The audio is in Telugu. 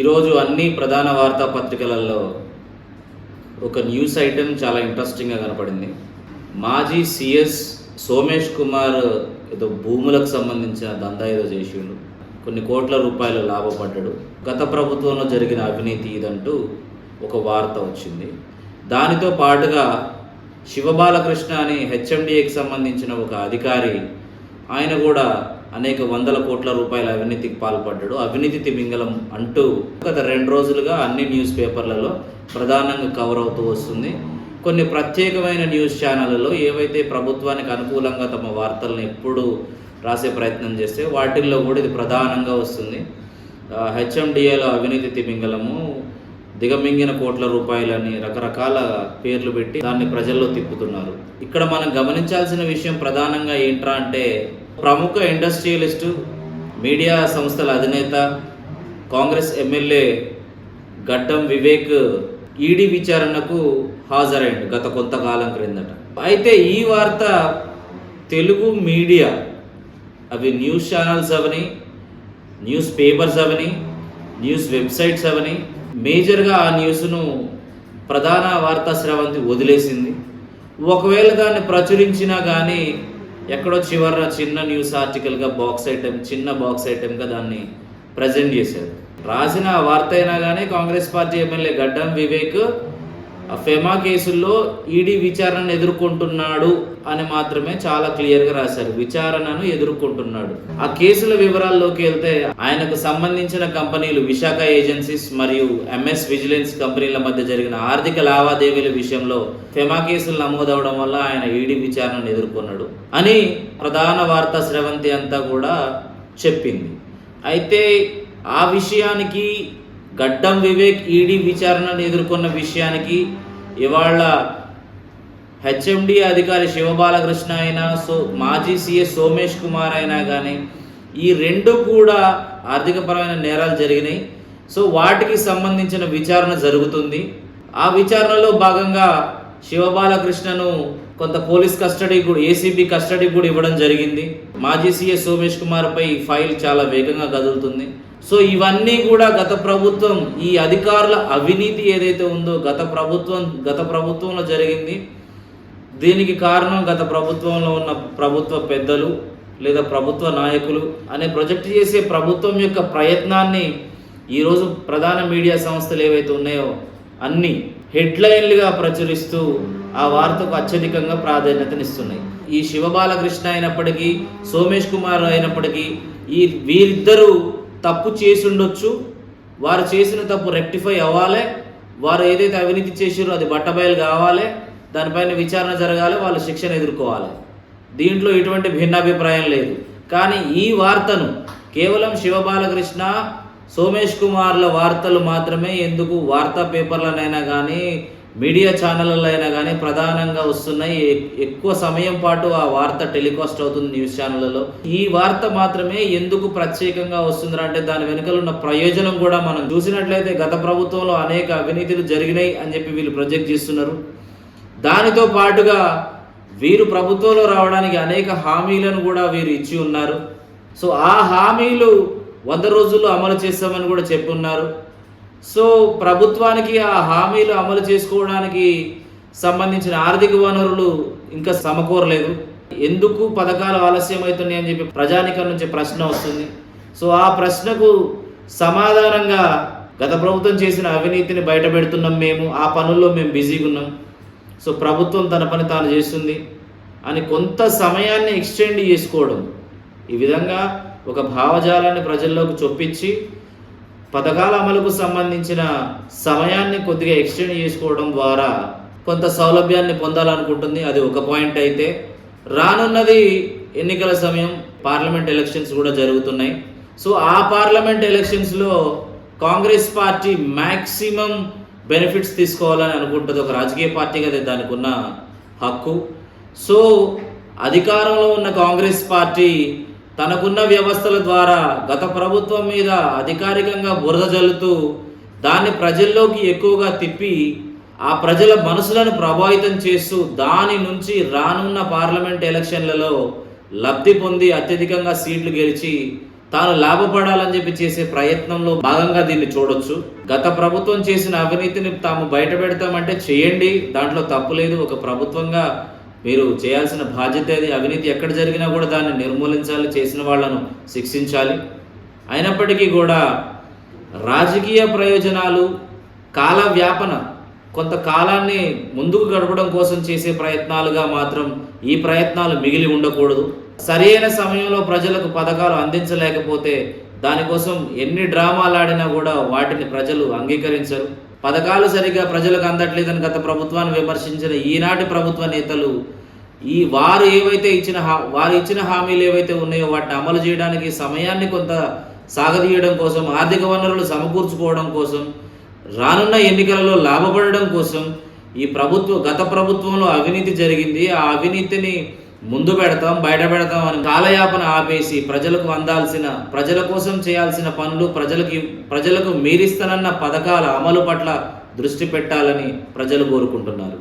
ఈరోజు అన్ని ప్రధాన వార్తా పత్రికలలో ఒక న్యూస్ ఐటెం చాలా ఇంట్రెస్టింగ్గా కనపడింది. మాజీ సిఎస్ సోమేష్ కుమార్ ఏదో భూములకు సంబంధించిన దందా ఏదో చేసిండు. కొన్ని కోట్ల రూపాయలు లాభపడ్డాడు. గత ప్రభుత్వంలో జరిగిన అవినీతి ఇదంటూ ఒక వార్త వచ్చింది. దానితో పాటుగా శివబాలకృష్ణ అని హెచ్ఎండిఏకి సంబంధించిన ఒక అధికారి ఆయన కూడా అనేక వందల కోట్ల రూపాయల అవినీతికి పాల్పడ్డాడు. అవినీతి తిమింగలం అంటూ గత రెండు రోజులుగా అన్ని న్యూస్ పేపర్లలో ప్రధానంగా కవర్ అవుతూ వస్తుంది. కొన్ని ప్రత్యేకమైన న్యూస్ ఛానళ్ళలో ఏవైతే ప్రభుత్వానికి అనుకూలంగా తమ వార్తలను ఎప్పుడు రాసే ప్రయత్నం చేస్తే వాటిల్లో కూడా ఇది ప్రధానంగా వస్తుంది. హెచ్ఎండిఏలో అవినీతి తిమింగలము దిగమింగిన కోట్ల రూపాయలని రకరకాల పేర్లు పెట్టి దాన్ని ప్రజల్లో తిప్పుతున్నారు. ఇక్కడ మనం గమనించాల్సిన విషయం ప్రధానంగా ఏంట్రా అంటే ప్రముఖ ఇండస్ట్రియలిస్టు మీడియా సంస్థల అధినేత కాంగ్రెస్ ఎమ్మెల్యే గడ్డం వివేక్ ఈడీ విచారణకు హాజరైండు గత కొంతకాలం క్రిందట. అయితే ఈ వార్త తెలుగు మీడియా అవి న్యూస్ ఛానల్స్ అవని న్యూస్ పేపర్స్ అవని న్యూస్ వెబ్సైట్స్ అవని మేజర్గా ఆ న్యూస్ను ప్రధాన వార్తా స్రవంతి వదిలేసింది. ఒకవేళ దాన్ని ప్రచురించినా కానీ ఎక్కడో చివర చిన్న న్యూస్ ఆర్టికల్గా బాక్స్ ఐటెం చిన్న బాక్స్ ఐటెంగా దాన్ని ప్రజెంట్ చేశారు. రాసిన వార్త అయినా కానీ కాంగ్రెస్ పార్టీ ఎమ్మెల్యే గడ్డం వివేక్ ఫెమా కేసుల్లో ఈడీ విచారణను ఎదుర్కొంటున్నాడు అని మాత్రమే చాలా క్లియర్గా రాశారు. విచారణను ఎదుర్కొంటున్నాడు. ఆ కేసుల వివరాల్లోకి వెళ్తే ఆయనకు సంబంధించిన కంపెనీలు విశాఖ ఏజెన్సీస్ మరియు ఎంఎస్ విజిలెన్స్ కంపెనీల మధ్య జరిగిన ఆర్థిక లావాదేవీల విషయంలో ఫెమా కేసులు నమోదవడం వల్ల ఆయన ఈడీ విచారణను ఎదుర్కొన్నాడు అని ప్రధాన వార్తా స్రవంతి అంతా కూడా చెప్పింది. అయితే ఆ విషయానికి గడ్డం వివేక్ ఈడీ విచారణను ఎదుర్కొన్న విషయానికి ఇవాళ హెచ్ఎండి అధికారి శివబాలకృష్ణ అయినా సో మాజీ సీఎస్ సోమేష్ కుమార్ అయినా కానీ ఈ రెండు కూడా ఆర్థికపరమైన నేరాలు జరిగినాయి. సో వాటికి సంబంధించిన విచారణ జరుగుతుంది. ఆ విచారణలో భాగంగా శివబాలకృష్ణను కొంత పోలీస్ కస్టడీ కూడా ఏసీబీ కస్టడీ కూడా ఇవ్వడం జరిగింది. మాజీ సీఎస్ సోమేష్ కుమార్ పై ఫైల్ చాలా వేగంగా కదులుతుంది. సో ఇవన్నీ కూడా గత ప్రభుత్వం ఈ అధికారుల అవినీతి ఏదైతే ఉందో గత ప్రభుత్వం గత ప్రభుత్వంలో జరిగింది. దీనికి కారణం గత ప్రభుత్వంలో ఉన్న ప్రభుత్వ పెద్దలు లేదా ప్రభుత్వ నాయకులు అనే ప్రొజెక్ట్ చేసే ప్రభుత్వం యొక్క ప్రయత్నాన్ని ఈరోజు ప్రధాన మీడియా సంస్థలు ఏవైతే ఉన్నాయో అన్నీ హెడ్లైన్లుగా ప్రచురిస్తూ ఆ వార్తకు అత్యధికంగా ప్రాధాన్యతనిస్తున్నాయి ఈ శివబాలకృష్ణ అయినప్పటికీ సోమేష్ కుమార్ అయినప్పటికీ ఈ వీరిద్దరూ తప్పు చేసి ఉండొచ్చు వారు చేసిన తప్పు రెక్టిఫై అవ్వాలి. వారు ఏదైతే అవినీతి చేసారో అది బట్టబయలు కావాలి. దానిపైన విచారణ జరగాలి వాళ్ళు శిక్షణ ఎదుర్కోవాలి. దీంట్లో ఎటువంటి భిన్నాభిప్రాయం లేదు. కానీ ఈ వార్తను కేవలం శివబాలకృష్ణ సోమేష్ కుమార్ల వార్తలు మాత్రమే ఎందుకు వార్తా పేపర్లనైనా కానీ మీడియా ఛానళ్ళలో అయినా కానీ ప్రధానంగా వస్తున్నాయి. ఎ- ఎక్కువ సమయం పాటు ఆ వార్త టెలికాస్ట్ అవుతుంది న్యూస్ ఛానళ్ళలో. ఈ వార్త మాత్రమే ఎందుకు ప్రత్యేకంగా వస్తుందంటే అంటే దాని వెనుకలు ఉన్న ప్రయోజనం కూడా మనం చూసినట్లయితే గత ప్రభుత్వంలో అనేక అవినీతులు జరిగినాయి అని చెప్పి వీళ్ళు ప్రొజెక్ట్ చేస్తున్నారు. దానితో పాటుగా వీరు ప్రభుత్వంలో రావడానికి అనేక హామీలను కూడా వీరు ఇచ్చి ఉన్నారు. సో ఆ హామీలు వంద రోజుల్లో అమలు చేస్తామని కూడా చెప్పున్నారు. సో ప్రభుత్వానికి ఆ హామీలు అమలు చేసుకోవడానికి సంబంధించిన ఆర్థిక వనరులు ఇంకా సమకూరలేదు. ఎందుకు పథకాలు ఆలస్యం అవుతున్నాయి అని చెప్పి ప్రజానికం నుంచి ప్రశ్న వస్తుంది. సో ఆ ప్రశ్నకు సమాధానంగా గత ప్రభుత్వం చేసిన అవినీతిని బయటపెడుతున్నాం మేము ఆ పనుల్లో మేము బిజీగా ఉన్నాం. సో ప్రభుత్వం తన పని తాను చేస్తుంది. అని కొంత సమయాన్ని ఎక్స్టెండ్ చేసుకోవడం. ఈ విధంగా ఒక భావజాలాన్ని ప్రజల్లోకి చొప్పించి పథకాల అమలుకు సంబంధించిన సమయాన్ని కొద్దిగా ఎక్స్టెండ్ చేసుకోవడం ద్వారా కొంత సౌలభ్యాన్ని పొందాలనుకుంటుంది. అది ఒక పాయింట్ అయితే. రానున్నది ఎన్నికల సమయం పార్లమెంట్ ఎలక్షన్స్ కూడా జరుగుతున్నాయి. సో ఆ పార్లమెంట్ ఎలక్షన్స్లో కాంగ్రెస్ పార్టీ మ్యాక్సిమం బెనిఫిట్స్ తీసుకోవాలని అనుకుంటుంది. ఒక రాజకీయ పార్టీగా అది దానికి ఉన్న హక్కు. సో అధికారంలో ఉన్న కాంగ్రెస్ పార్టీ తనకున్న వ్యవస్థల ద్వారా గత ప్రభుత్వం మీద అధికారికంగా బురద జల్లుతూ దాన్ని ప్రజల్లోకి ఎక్కువగా తిప్పి ఆ ప్రజల మనసులను ప్రభావితం చేస్తూ దాని నుంచి రానున్న పార్లమెంట్ ఎలక్షన్లలో లబ్ధి పొంది అత్యధికంగా సీట్లు గెలిచి తాను లాభపడాలని చెప్పి చేసే ప్రయత్నంలో భాగంగా దీన్ని చూడొచ్చు. గత ప్రభుత్వం చేసిన అవినీతిని తాము బయట పెడతామంటే చేయండి. దాంట్లో తప్పు లేదు. ఒక ప్రభుత్వంగా మీరు చేయాల్సిన బాధ్యత అది అవినీతి ఎక్కడ జరిగినా కూడా దాన్ని నిర్మూలించాలి చేసిన వాళ్ళను శిక్షించాలి. అయినప్పటికీ కూడా రాజకీయ ప్రయోజనాలు కాల వ్యాపన కొంత కాలాన్ని ముందుకు గడపడం కోసం చేసే ప్రయత్నాలుగా మాత్రం ఈ ప్రయత్నాలు మిగిలి ఉండకూడదు. సరైన సమయంలో ప్రజలకు పథకాలు అందించలేకపోతే దానికోసం ఎన్ని డ్రామాలు ఆడినా కూడా వాటిని ప్రజలు అంగీకరించరు. పథకాలు సరిగా ప్రజలకు అందట్లేదని గత ప్రభుత్వాన్ని విమర్శించిన ఈనాటి ప్రభుత్వ నేతలు ఈ వారు ఏవైతే ఇచ్చిన హా- వారు ఇచ్చిన హామీలు ఏవైతే ఉన్నాయో వాటిని అమలు చేయడానికి సమయాన్ని కొంత సాగదీయడం కోసం ఆర్థిక వనరులు సమకూర్చుకోవడం కోసం రానున్న ఎన్నికలలో లాభపడడం కోసం ఈ ప్రభుత్వ గత ప్రభుత్వంలో అవినీతి జరిగింది. ఆ అవినీతిని ముందు పెడతాం బయట పెడతాం అని కాలయాపన ఆపేసి ప్రజలకు అందాల్సిన ప్రజల కోసం చేయాల్సిన పనులు ప్రజలకి ప్రజలకు మీరిస్తానన్న పథకాల అమలు పట్ల దృష్టి పెట్టాలని ప్రజలు కోరుకుంటున్నారు.